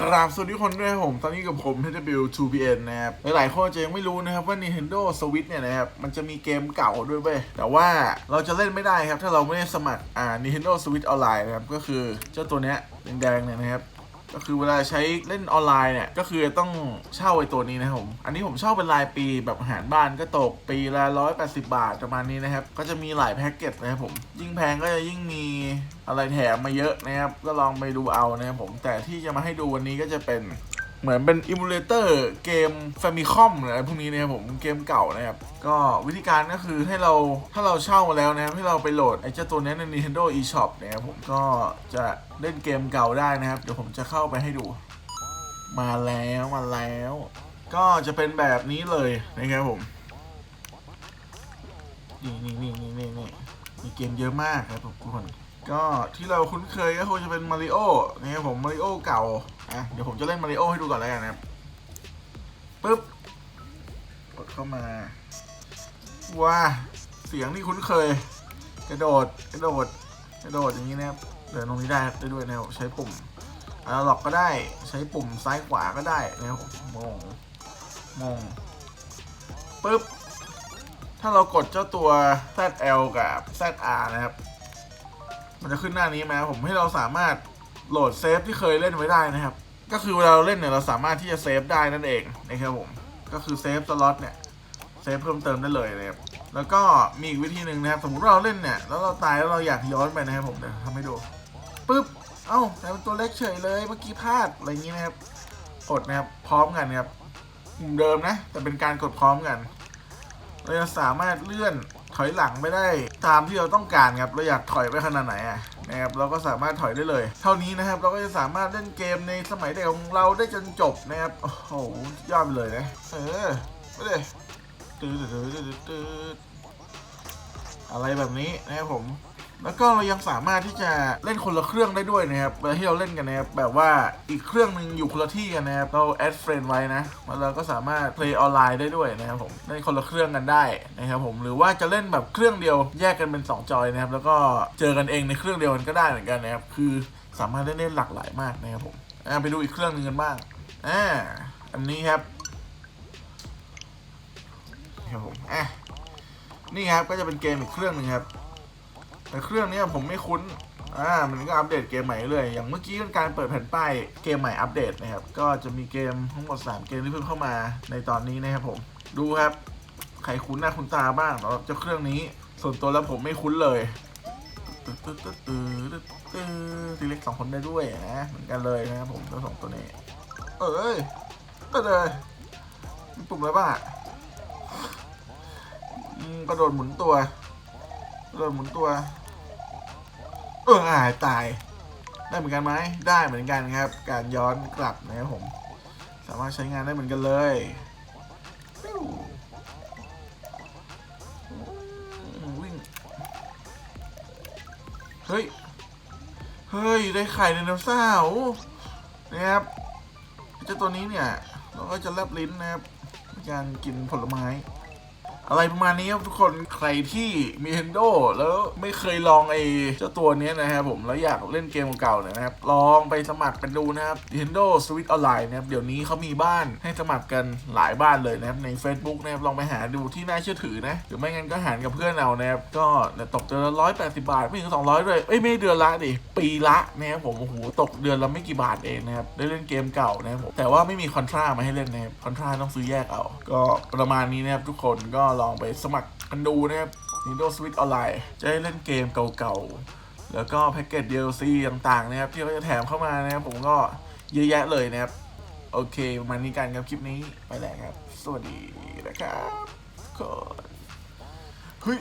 กราบสวัสดีทุกคนด้วยผม ตอนนี้กับผม HW2PN นะครับ หลายๆคนอาจจะยังไม่รู้นะครับว่า Nintendo Switch เนี่ยนะครับ มันจะมีเกมเก่าด้วยเว้ยแต่ว่าเราจะเล่นไม่ได้ครับ ถ้าเราไม่ได้สมัครอ่า Nintendo Switch Online นะครับ ก็คือเจ้าตัวเนี้ยแดงๆเนี่ยนะครับ ก็คือเวลาใช้เล่นออนไลน์เนี่ยก็คือต้องเช่าไอ้ตัวนี้นะครับผมอันนี้ผมเช่าเป็นรายปีแบบอาหารบ้านก็ตกปีละ180 บาทประมาณนี้นะครับ ก็จะมีหลายแพ็กเกจนะครับผม ยิ่งแพงก็จะยิ่งมีอะไรแถมมาเยอะนะครับ ก็ลองไปดูเอานะครับผมแต่ที่จะมาให้ดูวันนี้ก็จะเป็น เหมือนเป็นอิมูเลเตอร์เกม Famicom หรืออะไรพวกนี้นะครับผมเกมเก่านะครับ ก็วิธีการก็คือให้เราถ้าเราเช่ามาแล้วนะครับ ให้เราไปโหลดไอ้เจ้าตัวนี้ใน Nintendo eShop นะครับผมก็จะเล่นเกมเก่าได้นะครับ เดี๋ยวผมจะเข้าไปให้ดู มาแล้วมาแล้ว ก็จะเป็นแบบนี้เลยนะครับผมนี่นี่นี่นี่นี่นี่มีเกมเยอะมากครับทุกคน ก็ที่เราคุ้นเคยก็คงจะเป็นมาริโอนะครับผมมาริโอเก่าอะเดี๋ยวผมจะเล่นมาริโอให้ดูก่อนแล้วกันนะครับปึ๊บกดเข้ามาว้าเสียงที่คุ้นเคย กระโดดกระโดดกระโดดอย่างนี้นะครับเดินตรงนี้ได้ได้ด้วยนะครับใช้ปุ่มอนาล็อกก็ได้ใช้ปุ่มซ้ายขวาก็ได้นะครับมมองมองปึ๊บถ้าเรากดเจ้าตัว ZL กับ ZR นะครับ มันจะขึ้นหน้านี้มาผมให้เราสามารถโหลดเซฟที่เคยเล่นไว้ได้นะครับ ก็คือเวลาเราเล่นเนี่ยเราสามารถที่จะเซฟได้นั่นเองนะครับผม ก็คือเซฟสล็อตเนี่ยเซฟเพิ่มเติมได้เลยนะครับ แล้วก็มีอีกวิธีหนึ่งนะครับ สมมติเราเล่นเนี่ยแล้วเราตายแล้วเราอยากย้อนไปนะครับผมเดี๋ยวทำให้ดูปึ๊บ เอ้าแต่เป็นตัวเล็กเฉยเลยเมื่อกี้พลาดอะไรอย่างนี้นะครับ กดนะครับพร้อมกันนะครับเดิมนะ แต่เป็นการกดพร้อมกันเราจะสามารถเลื่อน ถอยหลังไม่ได้ตามที่เราต้องการครับเราอยากถอยไปขนาดไหนอะนะครับเราก็สามารถถอยได้เลย เท่านี้นะครับเราก็จะสามารถเล่นเกมในสมัยเด็กของเราได้จนจบนะครับโอ้โหยอดไปเลยนะเออไม่ได้ตืดตืดตืดตืดอะไรแบบนี้นะครับผม แล้วก็เรายังสามารถที่จะเล่นคนละเครื่องได้ด้วยนะครับเวลาที่เราเล่นกันนะครับแบบว่าอีกเครื่องหนึ่งอยู่คนละที่กันนะครับเราแอดเฟรนไว้นะแล้วเราก็สามารถ play ออนไลน์ได้ด้วยนะครับผมเล่นคนละเครื่องกันได้นะครับผมหรือว่าจะเล่นแบบเครื่องเดียวแยกกันเป็น 2 จอยนะครับแล้วก็เจอกันเองในเครื่องเดียวกันก็ได้เหมือนกันนะครับคือสามารถเล่นได้หลากหลายมากนะครับผมไปดูอีกเครื่องหนึ่งกันบ้างอ่าอันนี้ครับครับผมอะนี่ครับก็จะเป็นเกมอีกเครื่องหนึ่งครับ แต่เครื่องนี้ผมไม่คุ้นอ่ามันก็อัปเดตเกมใหม่เรื่อยอย่างเมื่อกี้เป็นการเปิดแผ่นป้ายเกมใหม่อัปเดตนะครับ ก็จะมีเกมทั้งหมด 3 เกมที่เพิ่งเข้ามาในตอนนี้นะครับผมดูครับใครคุ้นหน้าคุ้นตาบ้างสำหรับเจ้าเครื่องนี้ ส่วนตัวแล้วผมไม่คุ้นเลยตึ๊ดตึ๊ดตึ๊ดตึ๊ดตึ๊ดตีเล็กสองคนได้ด้วยนะเหมือนกันเลยนะครับผมทั้งสองตัวนี้ เอ้ยเอ้ยเลยปุ่มอะไรบ้างอะอืมกระโดดหมุนตัว เริ่มหมุนตัว เอออ่ายตาย ได้เหมือนกันไหม ได้เหมือนกันครับ การย้อนกลับนะครับผม สามารถใช้งานได้เหมือนกันเลยวิ่ง เฮ้ย เฮ้ย ได้ไข่ไดโนเสาร์นะครับเจ้าตัวนี้เนี่ย เราก็จะแลบลิ้นนะครับ การกินผลไม้ อะไรประมาณนี้ครับทุกคนใครที่มี Nintendo แล้วไม่เคยลองไอ้เจ้าตัวนี้นะครับผมแล้วอยากเล่นเกมเก่าเนี่ยนะครับ ลองไปสมัครกันดูนะครับ Nintendo Switch Online นะครับ เดี๋ยวนี้เขามีบ้านให้สมัครกันหลายบ้านเลยนะครับ ใน Facebook นะครับ ลองไปหาดูที่น่าเชื่อถือนะ หรือไม่งั้นก็หารกับเพื่อนเอานะครับ ก็ตกเดือนละร้อยแปดสิบาท ไม่ถึงสองร้อยด้วยเอ้ยไม่เดือนละดิปีละนะครับผมโอ้โหตกเดือนละไม่กี่บาทเองนะครับได้เล่นเกมเก่านะครับผมแต่ว่าไม่มีคอนทรามาให้เล่นนะครับคอนทราต้องซื้อแยกเอา ก็ประมาณนี้นะครับทุกคนก็ลองไปสมัครกันดูนะครับ Nintendo Switch Online จะได้เล่นเกมเก่าๆ แล้วก็แพ็กเกจ DLC ต่างๆนะครับ ที่เขาจะแถมเข้ามานะครับ ผมก็เยอะแยะเลยนะครับ โอเคประมาณนี้กันครับคลิปนี้ไปแล้วครับ สวัสดีนะครับทุกคนเฮ้ย